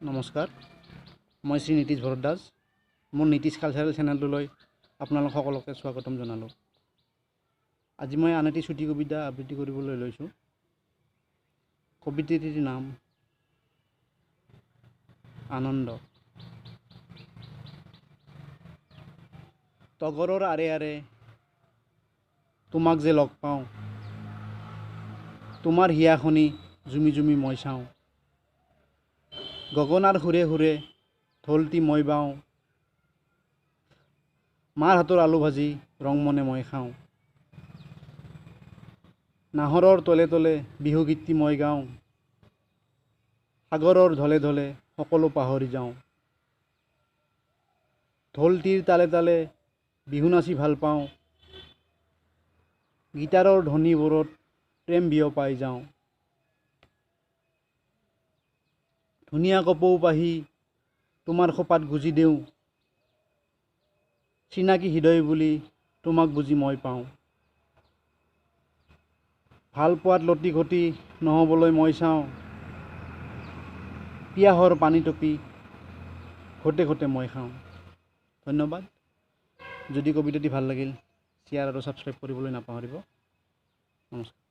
নমস্কাৰ মই শ্ৰী নীতিশ ভৰদ্বাজ। মোৰ নীতিশ কালচাৰেল চেনেলটোলৈ আপোনালোক সকলোকে স্বাগতম জনালোঁ। আজি মই আন এটি চুটি কবিতা আবৃত্তি কৰিবলৈ লৈছোঁ। কবিতাটিৰ নাম আনন্দ। তগৰৰ আৰে আৰে তোমাক যে লগ পাওঁ তোমাৰ হিয়াখনি জুমি জুমি মই চাওঁ। গগনাৰ সুৰে সুৰে ঢোলটি মই বাওঁ। মাৰ হাতৰ আলু ভাজি ৰং মনে মই খাওঁ। নাহৰৰ তলে তলে বিহু গীতটি মই গাওঁ। সাগৰৰ ঢলে ঢলে সকলো পাহৰি যাওঁ। ঢোলটিৰ তালে তালে বিহু নাচি ভাল পাওঁ। গীটাৰৰ ধ্বনিবোৰত প্ৰেম বিয়পাই যাওঁ। ধুনীয়া কপৌ পাহি তোমাৰ খোপাত গুজি দিওঁ। চিনাকি হৃদয় বুলি তোমাক বুজি মই পাওঁ। ভাল পোৱাত লটি ঘটি নহ'বলৈ মই চাওঁ। পিয়াহৰ পানী টপি ঘোটে ঘোটে মই খাওঁ। ধন্যবাদ। যদি কবিতাটি ভাল লাগিল শ্বেয়াৰ আৰু ছাবস্ক্ৰাইব কৰিবলৈ নাপাহৰিব। নমস্কাৰ।